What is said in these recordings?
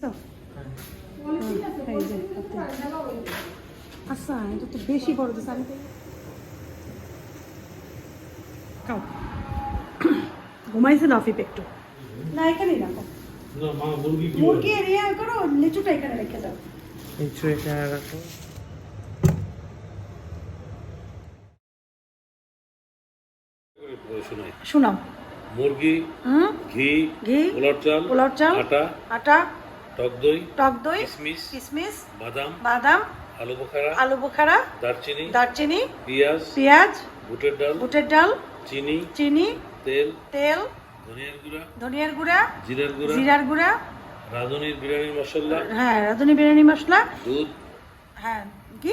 হ্যাঁ। আচ্ছা এটা তো বেশি বড় দিচ্ছে আমি খাও ঘুমাইছে না একটু না এখানেই রাখো মুরগি এরিয়া করো লিচুটা এখানে রেখে দাও কিছু এখানে রাখো শোনাও মুরগি ঘি ঘি পোলার চাল চাল আটা আটা টক দই টক দই কিশমিশ কিশমিশ বাদাম বাদাম আলু বোখারা আলু বোখারা দারচিনি দারচিনি পেঁয়াজ পেঁয়াজ বুটের ডাল বুটের ডাল চিনি চিনি তেল তেল ধনিয়ার গুঁড়া ধনিয়ার গুঁড়া জিরার গুঁড়া জিরার গুঁড়া রাঁধুনির বিরিয়ানির মশলা হ্যাঁ রাঁধুনি বিরিয়ানি মশলা দুধ হ্যাঁ কি?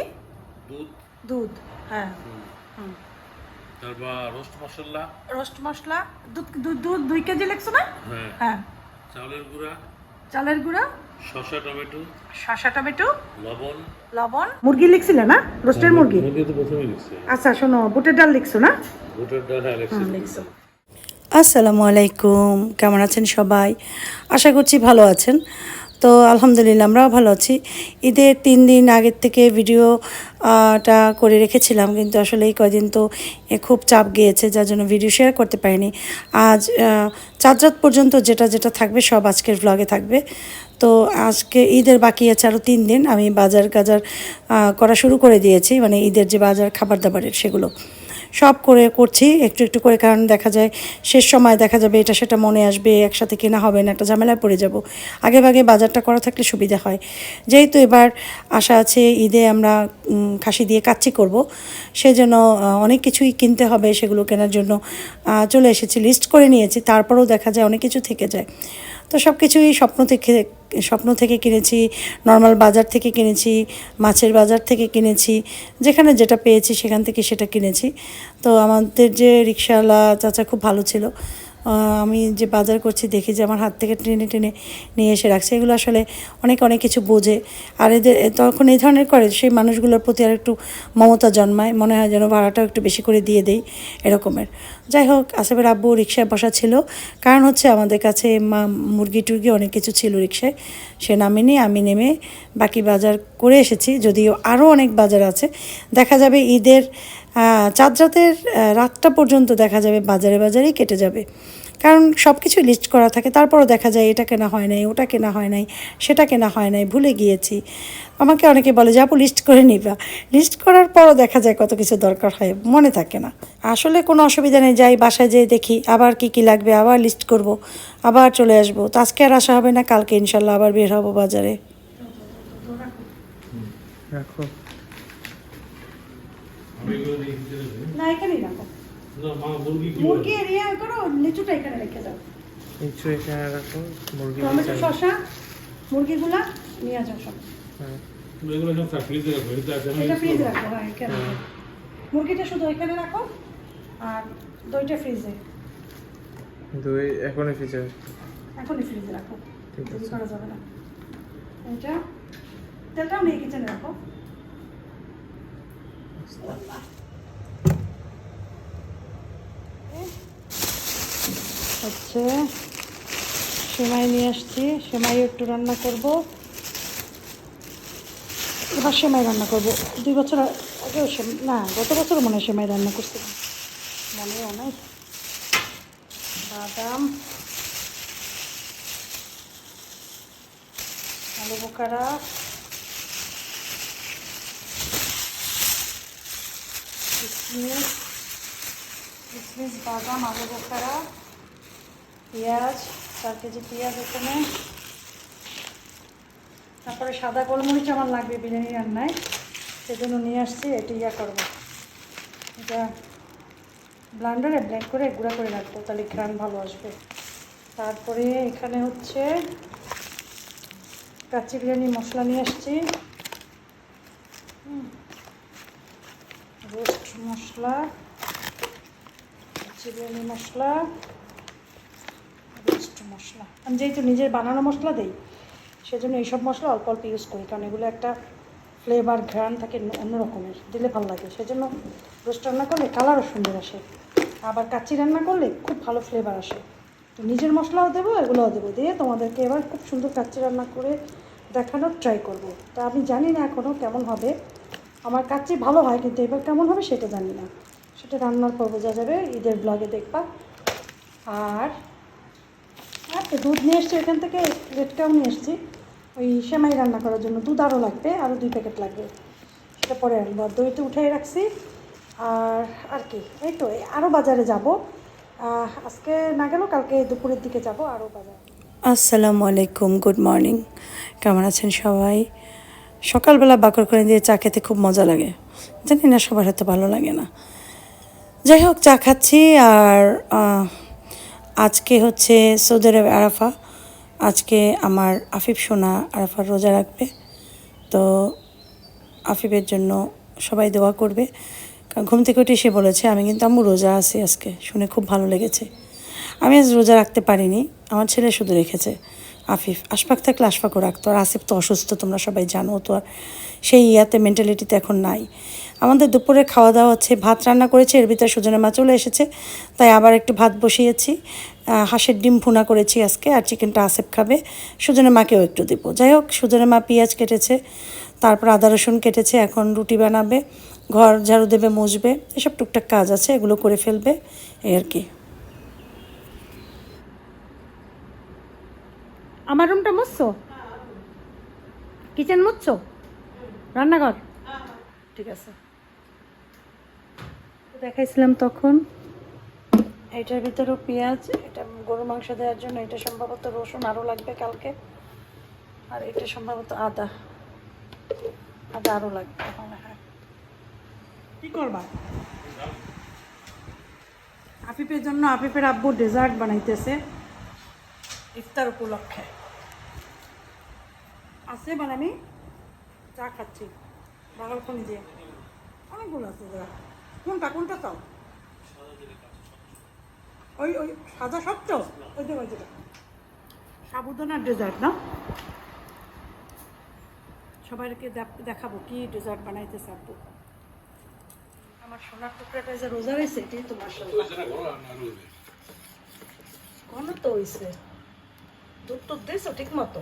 দুধ দুধ হ্যাঁ হুম। তারপর রোস্ট মশলা রোস্ট মশলা দুধ দুধ দুই কেজি লিখছো না? হ্যাঁ। হ্যাঁ। চাউলের গুঁড়া চালের গুঁড়া শসা টমেটো শসা টমেটো লবণ। লবণ। মুরগি লিখছিলে না রোস্টের মুরগি? মুরগি তো প্রথমে লিখছে। আচ্ছা শোনো বুটের ডাল লিখছো না? বুটের ডাল হ্যাঁ লিখছে। হ্যাঁ লিখছো। আসসালামু আলাইকুম কেমন আছেন সবাই? আশা করছি ভালো আছেন। তো আলহামদুলিল্লাহ আমরাও ভালো আছি। ঈদের তিন দিন আগের থেকে ভিডিওটা করে রেখেছিলাম কিন্তু আসলে এই কয়দিন তো খুব চাপ গিয়েছে যার জন্য ভিডিও শেয়ার করতে পারিনি। আজ আহ, চাঁদ রাত পর্যন্ত যেটা যেটা থাকবে সব আজকের ভ্লগে থাকবে। তো আজকে ঈদের বাকি আছে আরও তিন দিন আমি বাজার গাজার করা শুরু করে দিয়েছি মানে ঈদের যে বাজার খাবার দাবারের সেগুলো। সব করে করছি, একটু একটু করে, কারণ দেখা যায় শেষ সময় দেখা যাবে এটা সেটা মনে আসবে, একসাথে কেনা হবে না, একটা ঝামেলায় পড়ে যাব। আগে ভাগে বাজারটা করা থাকলে সুবিধা হয়। যেহেতু এবার আশা আছে ঈদে আমরা খাসি দিয়ে কাচ্চি করব, সেজন্য অনেক কিছুই কিনতে হবে সেগুলো কেনার জন্য চলে এসেছি লিস্ট করে নিয়েছি, তারপরেও দেখা যায় অনেক কিছু থেকে যায়। তো সব কিছুই স্বপ্ন থেকে স্বপ্ন থেকে কিনেছি নর্মাল বাজার থেকে কিনেছি, মাছের বাজার থেকে কিনেছি, যেখানে যেটা পেয়েছি সেখান থেকে সেটা কিনেছি। তো আমাদের যে রিক্সাওয়ালা চাচা খুব ভালো ছিল। আমি যে বাজার করছি দেখি যে আমার হাত থেকে টেনে টেনে নিয়ে এসে রাখছে। এগুলো আসলে অনেক অনেক কিছু বোঝে। আর এদের তখন এই ধরনের করে সেই মানুষগুলোর প্রতি আর একটু মমতা জন্মায়। মনে হয় যেন ভাড়াটাও একটু বেশি করে দিয়ে দেই এরকমের। যাই হোক, আসেফের আব্বু রিক্সায় বসা ছিল। কারণ হচ্ছে আমাদের কাছে মা মুরগি টুরগি অনেক কিছু ছিল রিক্সায়। সে নামেনি, আমি নেমে বাকি বাজার করে এসেছি। যদিও আরও অনেক বাজার আছে। দেখা যাবে ঈদের চাঁদ রাতের রাতটা পর্যন্ত দেখা যাবে, বাজারে বাজারেই কেটে যাবে। কারণ সব কিছুই লিস্ট করা থাকে, তারপরও দেখা যায় এটা কেনা হয় নাই, ওটা কেনা হয় নাই, সেটা কেনা হয় নাই, ভুলে গিয়েছি। আমাকে অনেকে বলে, যে আপু লিস্ট করে নিবা। লিস্ট করার পরও দেখা যায় কত কিছু দরকার হয়, মনে থাকে না। আসলে কোনো অসুবিধা নেই, যাই বাসায় যেয়ে দেখি, আবার কি কি লাগবে, আবার লিস্ট করব, আবার চলে আসব। তো আজকে আর আসা হবে না, কালকে ইনশাল্লাহ আবার বের হব বাজারে। রাখো আমি এগুলো নিয়ে খেতে দেবো। না এখানেই রাখো। মুরগি এরিয়া করো লিচুটা এখানে রেখে দাও। কিছু এখানে রাখো মুরগি টমেটো শসা মুরগিগুলা নিয়ে যাও সব। হ্যাঁ। এগুলো সব ফ্রিজে এটা ফ্রিজ। রাখো হ্যাঁ এখানে। মুরগিটা শুধু এখানে রাখো আর দইটা ফ্রিজে দই এখনই ফিচার এখনই ফ্রিজে রাখো। ঠিক আছে। করা যাবে না। এটা তেলটাও নিয়ে কিচেনে রাখো। হচ্ছে সেমাই নিয়ে আসছি। সেমাই একটু রান্না করব। এবার সেমাই রান্না করব। দুই বছর আগেও না, গত বছর মনে হয় সেমাই রান্না করছিলাম মনেও অনেক বাদাম, আলু বোকারা কিশমিশ কিশমিশ বাদাম, আলু বোকারা পেঁয়াজ, চার কেজি পেঁয়াজ এখানে। তারপরে সাদা গোলমরিচ আমার লাগবে বিরিয়ানি রান্নায়, সেজন্য নিয়ে আসছি, এটি ইয়া করব। এটা ব্লান্ডারে ব্লেন্ড করে গুঁড়া করে রাখব, তাহলে ঘ্রাণ ভালো আসবে। তারপরে এখানে হচ্ছে কাচ্চি বিরিয়ানি মশলা নিয়ে আসছি। Roast masala kacchi biryani masala, roast masala. আমি যেহেতু নিজের বানানো মশলা দিই, সেজন্য এইসব মশলা অল্প অল্প ইউজ করি, কারণ এগুলো একটা ফ্লেভার ঘ্রাণ থাকে অন্য- অন্য রকমের, দিলে ভালো লাগে। সেজন্য রোস্ট রান্না করলে কালারও সুন্দর আসে। আবার কাচ্চি রান্না করলে খুব ভালো ফ্লেভার আসে। তো নিজের মশলাও দেবো এগুলোও দেবো। দিয়ে তোমাদেরকে এবার খুব সুন্দর কাচ্চি রান্না করে দেখানোর ট্রাই করব। তা আমি জানি না এখনও কেমন হবে। আমার কাচ্চি ভালো হয়, কিন্তু এবার কেমন হবে সেটা জানি না। সেটা রান্নার পর বোঝা যাবে, ঈদের ব্লগে দেখবা। আর আর দুধ নিয়ে এসছি এখান থেকে রেডটাও নিয়ে এসছি। ওই সেমাই রান্না করার জন্য দুধ আরও লাগবে, আরও দুই প্যাকেট লাগবে। সেটা পরে আনব আর দইতে উঠাই রাখছি। আর আর কি, এই তো আরও বাজারে যাব। আজকে না গেলেও কালকে দুপুরের দিকে যাব আরও বাজার। আসসালামু আলাইকুম, গুড মর্নিং। কেমন আছেন সবাই? সকালবেলা বাকর করে দিয়ে চা খেতে খুব মজা লাগে। জানি না, সবার হয়তো ভালো লাগে না। যাই হোক, চা খাচ্ছি আর আজকে হচ্ছে সৌদি আরব আরাফা। আজকে আমার আফিফ সোনা আরাফার রোজা রাখবে। তো আফিফের জন্য সবাই দোয়া করবে। কারণ ঘুম থেকে উঠে সে বলেছে, আমি কিন্তু আম্মু রোজা আছি আজকে। শুনে খুব ভালো লেগেছে। আমি আজ রোজা রাখতে পারিনি। আমার ছেলে শুধু রেখেছে। আফিফ, আশফাক থাকলে আশফাকও রাখতো, আর আসিফ তো অসুস্থ, তোমরা সবাই জানো তো আর সেই ইয়াতে মেন্টালিটিতে এখন নাই। আমাদের দুপুরে খাওয়া দাওয়া হচ্ছে, ভাত রান্না করেছে, এর ভিতরে সুজনের মা চলে এসেছে, তাই আবার একটু ভাত বসিয়েছি। হাঁসের ডিম ভুনা করেছি আজকে, আর চিকেনটা আসেফ খাবে, সুজনের মাকেও একটু দেবো। যাই হোক, সুজনের মা পেঁয়াজ কেটেছে, তারপর আদা রসুন কেটেছে, এখন রুটি বানাবে, ঘর ঝাড়ু দেবে মুছবে এসব টুকটাক কাজ আছে, এগুলো করে ফেলবে, এই আর কি। আমার রুমটা মুছছো? কিচেন মুছছো? রান্নাঘর? ঠিক আছে। দেখাইছিলাম তখন, এটার ভিতরেও পেঁয়াজ, এটা গরু মাংস দেওয়ার জন্য, এটা সম্ভবত রসুন আরও লাগবে কালকে, আর এটা সম্ভবত আদা। আদা আরও লাগবে হয়। কী করবা? আফিফের জন্য আফিফের আব্বু ডেজার্ট বানাইতেছে, ইফতার উপলক্ষে। আছে বানানি চা খাচ্ছি। বাগালখনি দিয়ে অনেকগুলো আছে দাদা কোনটা কোনটা চাও? ওই ওই সাদা সত্য ওই ওই যেটা সাবুদানার ডেজার্ট না? সবাইকে দেখ- দেখাবো কি ডেজার্ট বানাইতেছে আব্বু। আমার সোনার টুকরাটা যে রোজা রয়েছে এটাই তোমার ঘন তো হয়েছে দুধ তো দিয়েছ ঠিক মতো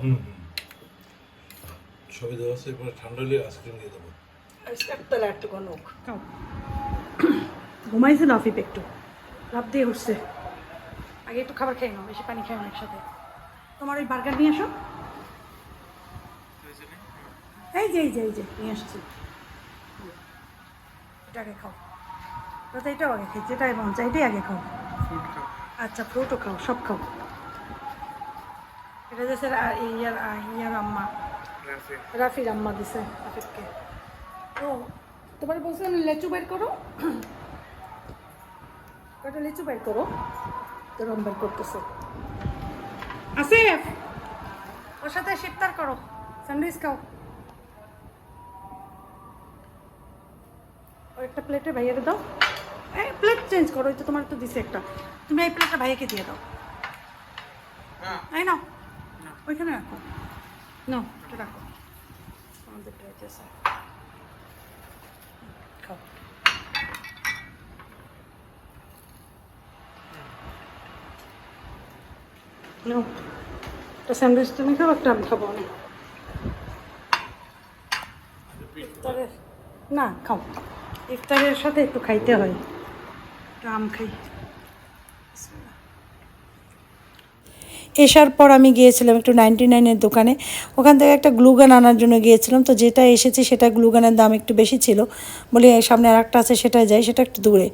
সবই দেওয়া আছে এরপরে ঠান্ডা হলে আইসক্রিম দিয়ে দেবো একতলা একটু ঘন হোক। খাও। ঘুমাইছিল আফিফ একটু। রাত দিয়ে উঠছে। আগে একটু খাবার খাই নাও বেশি পানি খাই না একসাথে। তোমার ওই বার্গার নিয়ে আসো। এই যে এই যে এই যে নিয়ে আসছি। এটা আগে খাও। তো এটাও আগে খাই যেটাই মন চাই এটাই আগে খাও। আচ্ছা ফ্রুটও খাও সব খাও। এটা যে স্যার ইয়ার ইয়ার আম্মা। রাফির আম্মা দিছে ও তোমার বলছিলাম লেচু বের করো? কটা লিচু বের করো? তো রম বের করতেছে। আসিফ! ওর সাথে শিফতার করো। স্যান্ডউইচ খাও। ও একটা প্লেটে ভাইয়াকে দাও। এই প্লেট চেঞ্জ করো ওই তো তোমার তো দিছে একটা। তুমি এই প্লেটটা ভাইয়াকে দিয়ে দাও। এই নাও ওইখানে রাখো। নাও এটা রাখো। খাও। নাও, একটা স্যান্ডউইচ তুমি খাও, একটা আমি খাব না ইফতারের না, খাও। ইফতারের সাথে একটু খাইতে হয়। আম খাই। এসার পর আমি গিয়েছিলাম একটু নাইনটি নাইনের দোকানে। ওখান থেকে একটা গ্লুগান আনার জন্য গিয়েছিলাম। তো যেটা এসেছে সেটা গ্লুগানের দাম একটু বেশি ছিল। বলি সামনে আর একটা আছে, সেটাই যাই, সেটা একটু দূরে।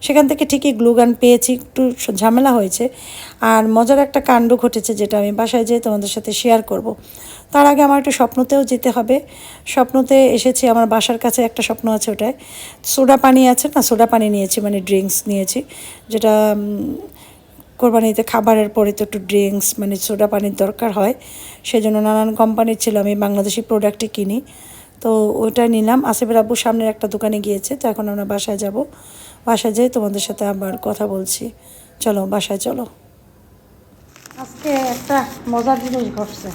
সেখান থেকে ঠিকই গ্লুগান পেয়েছি, একটু ঝামেলা হয়েছে। আর মজার একটা কাণ্ড ঘটেছে যেটা আমি বাসায় যেয়ে তোমাদের সাথে শেয়ার করব। তার আগে আমার একটু স্বপ্নতেও যেতে হবে। স্বপ্নতে এসেছি, আমার বাসার কাছে একটা স্বপ্ন আছে ওটায়। সোডা পানি আছে না, সোডা পানি নিয়েছি মানে ড্রিঙ্কস নিয়েছি। যেটা কোরবানিতে খাবারের পরে তো একটু ড্রিঙ্কস মানে সোডা পানির দরকার হয়। সেই জন্য নানান কোম্পানির ছিল, আমি বাংলাদেশি প্রোডাক্টই কিনি। তো ওটা নিলাম। আসিফের আব্বু সামনের একটা দোকানে গিয়েছে, তো এখন আমরা বাসায় যাব। বাসায় যেয়ে তোমাদের সাথে আবার কথা বলছি। চলো, বাসায় চলো। আজকে একটা মজার জিনিস ঘটছে।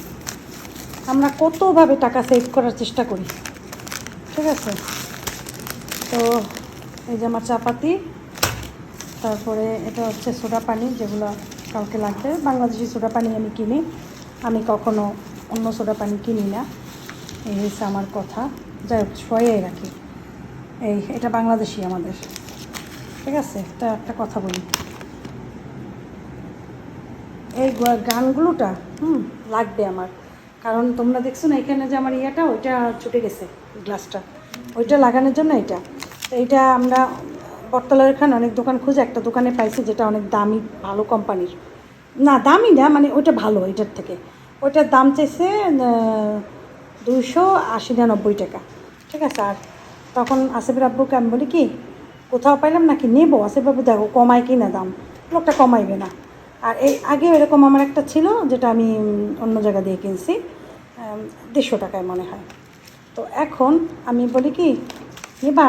আমরা কতভাবে টাকা সেভ করার চেষ্টা করি। ঠিক আছে? তো এই যে আমার চাপাতি তারপরে এটা হচ্ছে সোডা পানি, যেগুলো কালকে লাগবে। বাংলাদেশি সোডা পানি আমি কিনি। আমি কখনো অন্য সোডা পানি কিনি না। এই হচ্ছে আমার কথা। যাই হোক, শোয়াই রাখি। এই, এটা বাংলাদেশি আমাদের। ঠিক আছে? এটা একটা কথা বলি। এই গানগুলোটা, হুম, লাগবে আমার। কারণ তোমরা দেখছ না এখানে যে আমার ইয়েটা, ওইটা ছুটে গেছে, গ্লাসটা। ওইটা লাগানোর জন্য এটা। এইটা আমরা বটতলার এখানে অনেক দোকান খুঁজে একটা দোকানে পাইছি যেটা অনেক দামি, ভালো কোম্পানির। না, দামি না মানে ওইটা ভালো ওইটার থেকে। ওইটার দাম চাইছে দুইশো আশি না নব্বই টাকা। ঠিক আছে, আর তখন আসিফের আব্বুকে আমি বলি, কি, কোথাও পাইলাম নাকি? নেব। আসিফ বাবু, দেখো, কমায় কি না দাম। লোকটা কমাইবে না। আর এই আগে এরকম আমার একটা ছিল, যেটা আমি অন্য জায়গা দিয়ে কিনছি দেড়শো টাকায় মনে হয়। তো এখন আমি বলি, কি, নিবা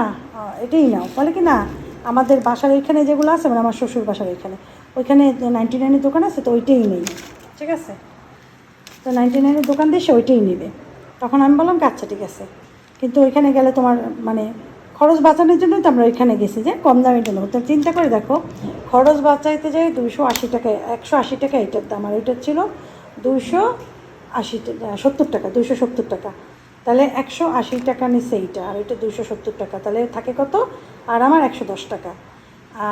এটাই নাও। বলে কি, না আমাদের বাসার ওইখানে যেগুলো আছে মানে আমার শ্বশুর বাসার ওইখানে ওইখানে নাইনটি নাইনের দোকান আছে তো ওইটাই নেই, ঠিক আছে? তো নাইনটি নাইনের দোকান দিয়ে সে ওইটাই নেবে। তখন আমি বললাম আচ্ছা ঠিক আছে। কিন্তু ওইখানে গেলে তোমার মানে খরচ বাঁচানোর জন্যই তো আমরা ওইখানে গেছি যে কম দামের জন্য। তো চিন্তা করে দেখো, খরচ বাঁচাইতে যাই দুইশো আশি টাকা, একশো আশি টাকা এটার দাম, আর ওইটার ছিল দুশো আশি সত্তর টাকা দুশো সত্তর টাকা। তাহলে একশো আশি টাকা নিচ্ছে এইটা, আর ওইটা দুশো সত্তর টাকা। তাহলে থাকে কত? আর আমার একশো দশ টাকা।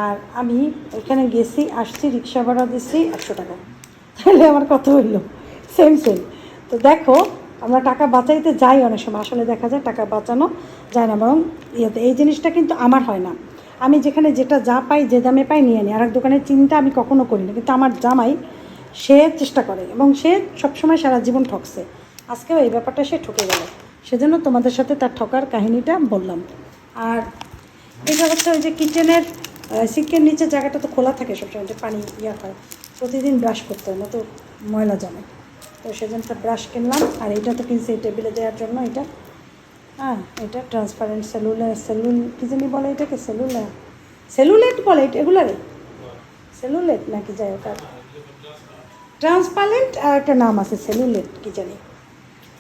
আর আমি ওইখানে গেছি, আসছি, রিক্সা ভাড়া দিচ্ছি একশো টাকা। তাহলে আমার কত হইল? সেম সেম তো দেখো, আমরা টাকা বাঁচাইতে যাই অনেক সময়। আসলে দেখা যায় টাকা বাঁচানো যায় না, বরং ইয়েতে এই জিনিসটা কিন্তু আমার হয় না। আমি যেখানে যেটা যা পাই, যে দামে পাই নিয়ে নিই। আর এক দোকানের চিন্তা আমি কখনো করি না, কিন্তু আমার জামাই সে চেষ্টা করে এবং সে সবসময় সারা জীবন ঠকছে। আজকেও এই ব্যাপারটা সে ঠকে গেল। সেজন্য তোমাদের সাথে তার ঠকার কাহিনীটা বললাম। আর এটা হচ্ছে ওই যে কিচেনের সিঙ্কের নিচে জায়গাটা তো খোলা থাকে সবসময়, যে পানি ইয়া হয়। প্রতিদিন ব্রাশ করতে হয় না তো ময়লা জমে। তো সেজন্য ব্রাশ কিনলাম, আর এটা তো কিনছি টেবিলে দেওয়ার জন্য এটা। হ্যাঁ এটা ট্রান্সপারেন্ট সেলুলে সেলুল কী জানি বলে এটাকে? সেলুলা সেলুলেট বলে এটা এগুলারে সেলুলেট নাকি যাই আর ট্রান্সপারেন্ট আর একটা নাম আছে সেলুলেট কি জানি।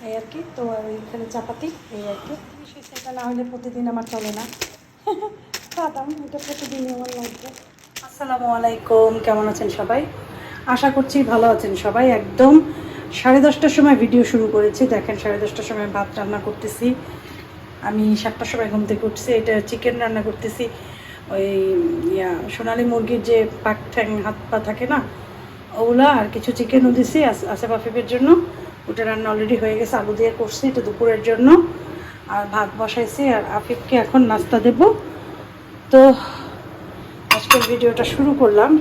এই আর কি, তো এখানে চাপাতি, এই আর কি। সেটা না হলে প্রতিদিন আমার চলে না। আসসালামু আলাইকুম, কেমন আছেন সবাই? আশা করছি ভালো আছেন সবাই। একদম সাড়ে দশটার সময় ভিডিও শুরু করেছি। দেখেন সাড়ে দশটার সময় ভাত রান্না করতেছি। আমি সাতটার সময় ঘুম থেকে উঠছি, এটা চিকেন রান্না করতেছি। ওই, ইয়া, সোনালি মুরগির যে পাক ঠ্যাং, হাত পা থাকে না, ওগুলা আর কিছু চিকেনও দিছি আস- আসেফ জন্য। ওটা রান্না অলরেডি হয়ে গেছে, আলু দিয়ে করছি, এটা দুপুরের জন্য। আর ভাত বসাইছি, আর আফিফকে এখন নাস্তা দেব। তো আজকের ভিডিওটা শুরু করলাম।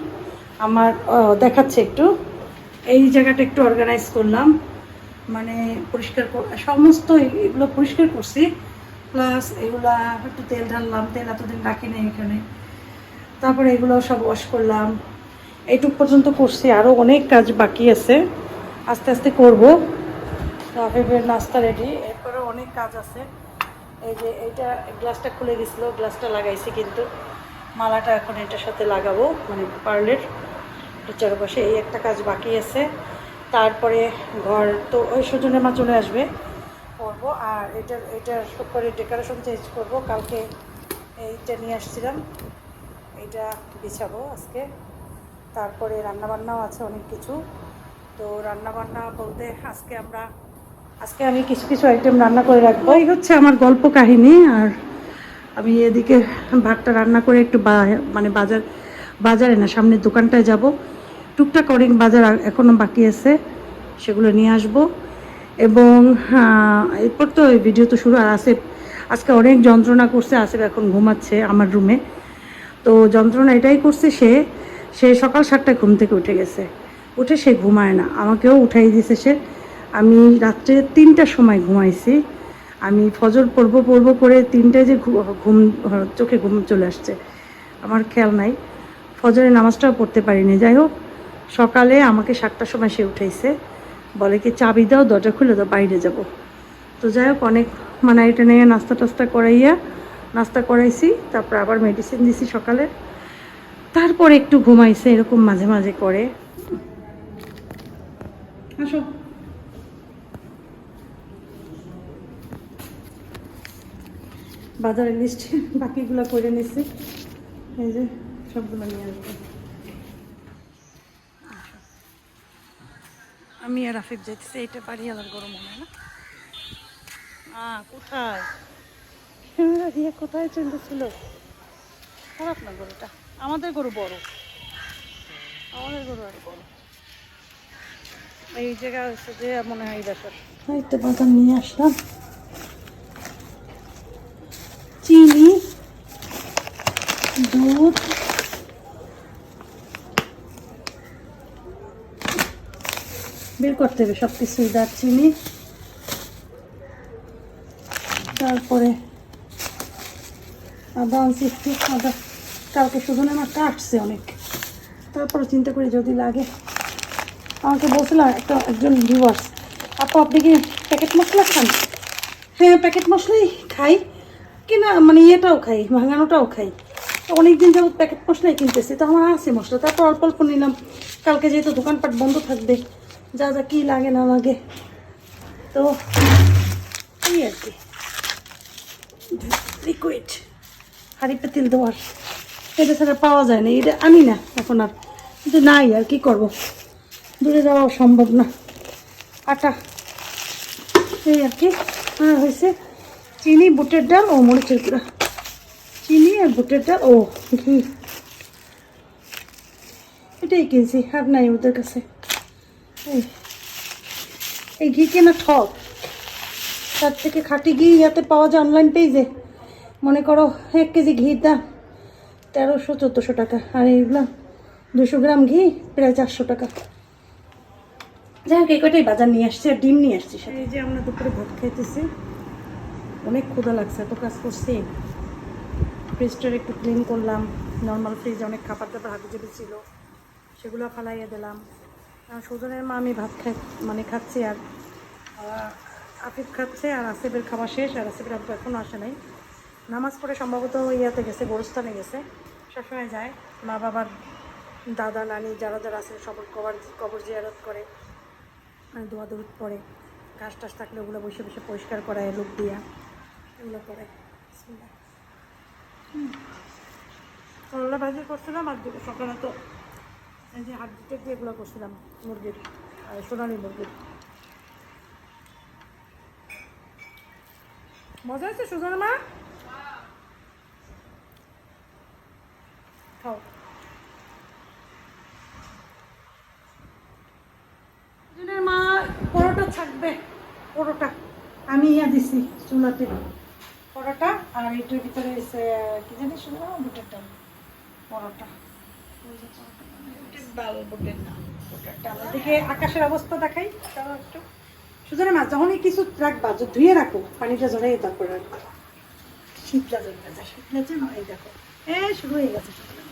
আমার দেখাচ্ছে একটু। এই জায়গাটা একটু অর্গানাইজ করলাম। মানে পরিষ্কার কর- সমস্ত এগুলো পরিষ্কার করছি। প্লাস এগুলা একটু তেল ঢাললাম, তেল এতদিন রাখি নাই এখানে। তারপরে এগুলো সব ওয়াশ করলাম। এইটুক পর্যন্ত করছি আরও অনেক কাজ বাকি আছে। আস্তে আস্তে করব। তো আফিফের নাস্তা রেডি এরপরে অনেক কাজ আছে। এই যে এইটা গ্লাসটা খুলে গেছিল গ্লাসটা লাগাইছি কিন্তু মালাটা এখন এটার সাথে লাগাবো মানে পার্লের চারপাশে এই একটা কাজ বাকি আছে। তারপরে ঘর তো ওই সুজনের মা চলে আসবে করব, আর এটার এটার করে ডেকোরেশন চেঞ্জ করব, কালকে এইটা নিয়ে আসছিলাম। এইটা বিছাবো আজকে। তারপরে রান্নাবান্নাও আছে অনেক কিছু। তো রান্নাবান্না বলতে আজকে আমরা আজকে আমি কিছু কিছু আইটেম রান্না করে রাখব। এই হচ্ছে আমার গল্প কাহিনী, আর আমি এদিকে ভাতটা রান্না করে একটু মানে বাজার, বাজারে না সামনের দোকানটায় যাব। টুকটাক অনেক বাজার এখনও বাকি আছে, সেগুলো নিয়ে আসব। এবং এরপর তো এই ভিডিও তো শুরু। আর আসে আজকে অনেক যন্ত্রণা করছে, আসেফ এখন ঘুমাচ্ছে আমার রুমে। তো যন্ত্রণা এটাই করছে সে সে সকাল সাতটায় ঘুম থেকে উঠে গেছে। উঠে সে ঘুমায় না। আমাকেও উঠাই দিয়েছে সে। আমি রাত্রে তিনটার সময় ঘুমাইছি। আমি ফজর পড়ব পড়ব করে তিনটায় যে ঘুম, চোখে ঘুম চলে আসছে। আমার খেয়াল নাই। ফজরের নামাজটাও পড়তে পারিনি। যাই হোক, সকালে আমাকে সাতটার সময় সে উঠাইছে। বলে কি, চাবি দাও, দরজা খুলে দাও, বাইরে যাব। তো যাই হোক, অনেক মানে এটা নিয়ে নাস্তা টাস্তা করাইয়া, নাস্তা করাইছি, তারপর আবার মেডিসিন দিছি সকালে। তারপর একটু ঘুমাইছে, এরকম মাঝে মাঝে করে। আসো। বাজারের লিস্ট বাকিগুলো করে নিছি এই যে সবগুলো নিয়ে আসব। আমি আর রাফিক যাইতেছি এইটা পারি আলার গরম মনে হয় না কোথায়? দিয়ে কোথায় চলতেছিল? খারাপ না গরুটা? আমাদের গরু বড়। আমাদের গরু আর বড়। এই জায়গা হচ্ছে যে মনে হয় এই বাসার। এইটা বাজার নিয়ে আসলাম চিনি দুধ বের করতে হবে সব কিছু দারচিনি। তারপরে আদা আনছি একটু, আদা কালকে শুধু আমার কাটছে অনেক। তারপরে চিন্তা করি যদি লাগে। আমাকে বলছিলাম একটা, একজন ভিউয়ার্স আপু, আপনি কি প্যাকেট মশলা খান? হ্যাঁ প্যাকেট মশলাই খাই, কিনা মানে ইয়েটাও খাই, ভাঙানোটাও খাই। অনেকদিন যাবত প্যাকেট মশলাই কিনতেছি, তো আমার আছে মশলা, তারপর অল্প অল্প নিলাম। কালকে যেহেতু দোকানপাট বন্ধ থাকবে যা যা, কী লাগে না লাগে। তো, এই আর কি। লিকুইড হাঁড়ি তেল দেওয়ার এটা ছাড়া পাওয়া যায় না, এটা আনি না এখন আর। কিন্তু নাই আর কি করব? দূরে যাওয়া সম্ভব না। আটা এই আর কি। আর হয়েছে চিনি, বুটের ডাল ও মরিচের গুঁড়া। চিনি আর বুটের ডাল, ও ঘি এটাই কিনছি, আর নাই ওদের কাছে। এই ঘি কেনা ঠক। তার থেকে খাঁটি ঘি ইয়াতে পাওয়া যায় অনলাইন পেজে মনে করো, এক কেজি ঘির দাম তেরোশো, চোদ্দোশো টাকা। আর এইগুলো দুশো গ্রাম ঘি প্রায় চারশো টাকা। যাই হোক এই কটাই বাজার নিয়ে আসছি আর ডিম নিয়ে আসছি। এই যে আমরা দুপুরে ভাত খাইতেছি। অনেক ক্ষুধা লাগছে, এত কাজ করছি। ফ্রিজটার একটু ক্লিন করলাম। নর্মাল ফ্রিজে অনেক খাবার দাবার হাতে জেবে ছিল। সেগুলো ফালাইয়ে দিলাম। সুজনের মা আমি ভাত খাই মানে খাচ্ছি আর আফিফ খাচ্ছে আর আসিফের খাওয়া শেষ আর আসিফের আব্বু এখনও আসে নাই। নামাজ পড়ে সম্ভবত ইয়াতে গেছে, গোরস্থানে গেছে। সবসময় যায়। মা বাবার দাদা, নানি যারা যারা আছে, সবার কবর কবর জিয়ারত করে মানে দোয়া দরুদ পড়ে। ঘাস টাস থাকলে ওগুলো বসে বসে পরিষ্কার করায়, লোক দিয়া এগুলো করে। করলা ভাজি করছিলাম আর সকালে তো এই যে হাত দিতে এগুলো করছিলাম মুরগির সোনালি মুরগির। মজা আছে সুজন মা? খাও। সুজনের মা পরোটা থাকবে পরোটা। আমি ইয়া দিছি চুলাতে। পরোটা আর এটার ভিতরে কি জানি বুটের ডাল পরোটা। পরোটা। এদিকে আকাশের অবস্থা দেখাই তাও একটু। সুতরাং মাছ যখনই কিছু রাখবা ধুয়ে রাখো পানিটা জড়াই তারপরে রাখবা। শীতলা জমে শীতলা যে এই দেখো। এ শুরু হয়ে গেছে শীতলা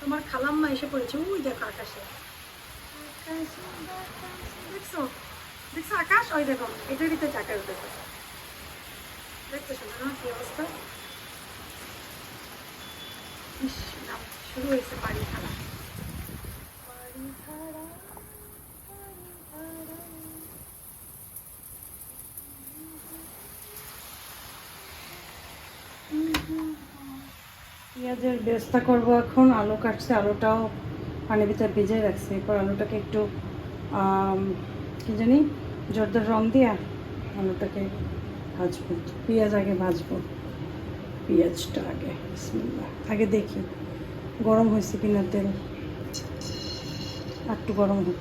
তোমার খালাম্মা এসে পড়েছে ওই দেখো আকাশে। দেখছ? দেখছ আকাশ? ওই দেখো এটার ভিতরে আকাশ দেখো। দেখতে শুনো কি অবস্থা? শুরু হয়েছে পানি খেলা পানি খেলা পানি খেলা পেঁয়াজের ব্যবস্থা করব এখন। আলু কাটছে, আলুটাও পানির ভিতরে ভিজে রাখছি। এরপর আলুটাকে একটু কি জানি, জর্দার রং দিয়া আলুটাকে ভাজবো। পেঁয়াজ আগে ভাজবো। পেঁয়াজটা আগে। আগে দেখি, গরম হয়েছে কিনা তেল? একটু গরম হোক।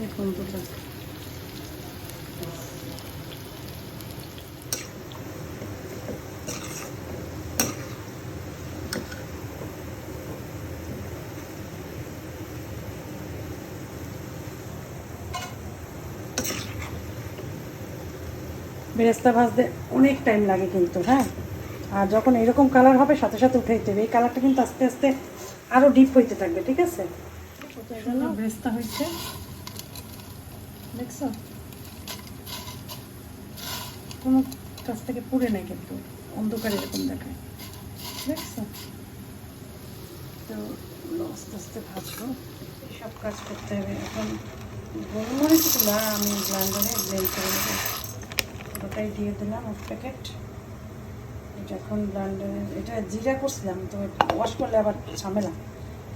দেখুন দুটো বেরেস্তা ভাজতে অনেক টাইম লাগে কিন্তু হ্যাঁ? আর যখন এরকম কালার হবে সাথে সাথে উঠে দিতে হবে। এই কালারটা কিন্তু আস্তে আস্তে আরও ডিপ হইতে থাকবে ঠিক আছে? বেরেস্তা হয়েছে দেখছ? কোনো কাছ থেকে পুড়ে নেই কিন্তু অন্ধকার এরকম দেখায়। দেখছ? তো আস্তে আস্তে ভাজবো। সব কাজ করতে হবে। এখন গোলমরিচগুলো আমি ব্লান্ডারে ব্লেন্ড করে ওটাই দিয়ে দিলাম এক প্যাকেট। এটা এখন ব্লান্ডারে এটা জিরা করছিলাম, তো ওয়াশ করলে আবার ঝামেলা।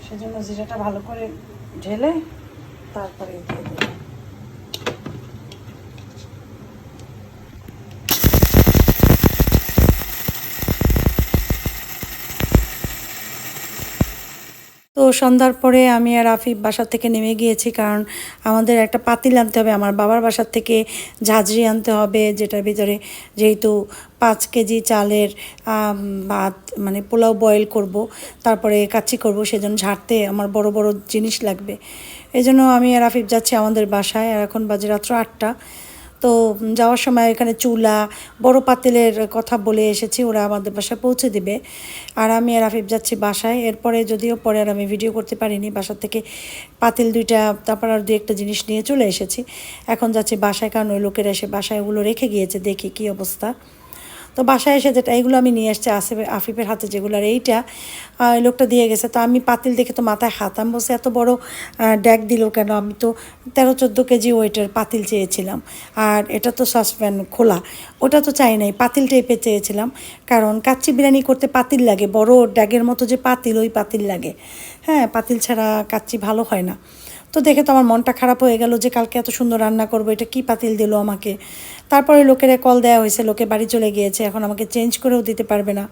সেজন্য জিরাটা ভালো করে ঢেলে তারপরে দিয়ে দিলাম। তো সন্ধ্যার পরে আমি আর আফিফ বাসা থেকে নেমে গিয়েছি, কারণ আমাদের একটা পাতিল আনতে হবে, আমার বাবার বাসার থেকে ঝাঁঝরি আনতে হবে, যেটার ভিতরে যেহেতু পাঁচ কেজি চালের ভাত মানে পোলাও বয়েল করব, তারপরে কাচ্চি করব, সেজন্য ঝাড়তে আমার বড় বড় জিনিস লাগবে। এই জন্য আমি আর আফিফ যাচ্ছি আমাদের বাসায়, আর এখন বাজে রাত্র আটটা। তো যাওয়ার সময় এখানে চুলা, বড় পাতিলের কথা বলে এসেছি, ওরা আমাদের বাসায় পৌঁছে দিবে। আর আমি আর আফিফ যাচ্ছি বাসায়, এরপরে যদিও পরে আর আমি ভিডিও করতে পারিনি বাসার থেকে পাতিল দুইটা, তারপর আর দু একটা জিনিস নিয়ে চলে এসেছি। এখন যাচ্ছি বাসায়, কারণ ওই লোকেরা এসে বাসায় ওগুলো রেখে গিয়েছে, দেখি কি অবস্থা। তো বাসায় এসে যেটা এইগুলো আমি নিয়ে এসছি আসিফ আফিফের হাতে যেগুলো আর এইটা। লোকটা দিয়ে গেছে। তো আমি পাতিল দেখে তো মাথায় হাত, আমি বসে এত বড় ড্যাগ দিল কেন? আমি তো তেরো, চোদ্দ কেজি ওয়েটের পাতিল চেয়েছিলাম। আর এটা তো সসপ্যান খোলা। ওটা তো চাই নাই, পাতিল টাইপের চেয়েছিলাম। কারণ কাচ্চি বিরিয়ানি করতে পাতিল লাগে। বড় ড্যাগের মতো যে পাতিল, ওই পাতিল লাগে। হ্যাঁ পাতিল ছাড়া কাচ্চি ভালো হয় না। তো দেখে তো আমার মনটা খারাপ হয়ে গেল যে কালকে এত সুন্দর রান্না করব, এটা কি পাতিল দিল আমাকে? তারপরে লোকেরা কল দেওয়া হয়েছে, লোকে বাড়ি চলে গিয়েছে, এখন আমাকে চেঞ্জ করেও দিতে পারবে না।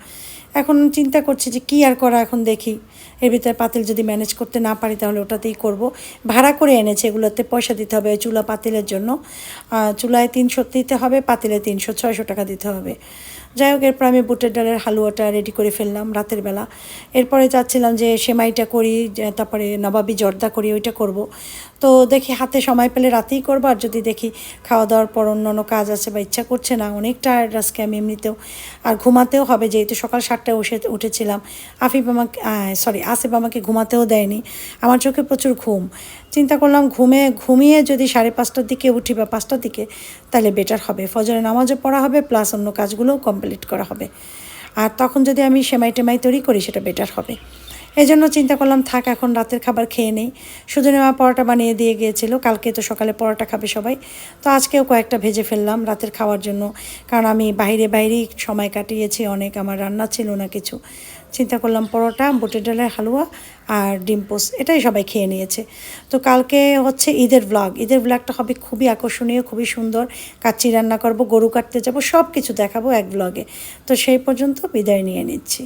এখন চিন্তা করছি যে কি আর করা এখন দেখি। এর ভিতরে পাতিল যদি ম্যানেজ করতে না পারি তাহলে ওটাতেই করব। ভাড়া করে এনেছে, এগুলোতে পয়সা দিতে হবে চুলা পাতিলের জন্য। চুলায় তিনশো দিতে হবে, পাতিলে তিনশো, ছয়শো টাকা দিতে হবে। যাই হোক, এরপর আমি বুটের ডালের হালুয়াটা রেডি করে ফেললাম রাতের বেলা। এরপরে চাচ্ছিলাম যে সেমাইটা করি তারপরে নবাবি জর্দা করি, ওইটা করব। তো দেখি হাতে সময় পেলে রাতেই করব, আর যদি দেখি খাওয়া দাওয়ার পর অন্য অন্য কাজ আছে বা ইচ্ছা করছে না, অনেক টায়ার্ড আজকে আমি এমনিতেও। আর ঘুমাতেও হবে, যেহেতু সকাল সাতটায় উঠে, উঠেছিলাম। আফিফ আমাকে সরি আসিফ আমাকে ঘুমাতেও দেয়নি। আমার চোখে প্রচুর ঘুম। চিন্তা করলাম ঘুমে, ঘুমিয়ে যদি সাড়ে পাঁচটার দিকে উঠি বা পাঁচটার দিকে, তাহলে বেটার হবে। ফজরে নামাজও পড়া হবে প্লাস অন্য কাজগুলোও কমপ্লিট করা হবে। আর তখন যদি আমি সেমাই টেমাই তৈরি করি, সেটা বেটার হবে। এই জন্য চিন্তা করলাম, থাক এখন রাতের খাবার খেয়ে নেই। শুধু নেওয়া পরোটা বানিয়ে দিয়ে গিয়েছিল, কালকে তো সকালে পরোটা খাবে সবাই। তো আজকেও কয়েকটা ভেজে ফেললাম রাতের খাওয়ার জন্য। কারণ আমি বাইরে বাইরেই সময় কাটিয়েছি, অনেক আমার রান্না ছিল না কিছু। চিন্তা করলাম পরোটা, বুটের ডালের হালুয়া আর ডিম এটাই সবাই খেয়ে নিয়েছে। তো কালকে হচ্ছে ঈদের ব্লগ ঈদের ব্লগটা হবে খুবই আকর্ষণীয়, খুবই সুন্দর। কাচ্চি রান্না করব, গরু কাটতে যাব সব কিছু দেখাবো এক ব্লগে তো সেই পর্যন্ত বিদায় নিয়ে নিচ্ছি।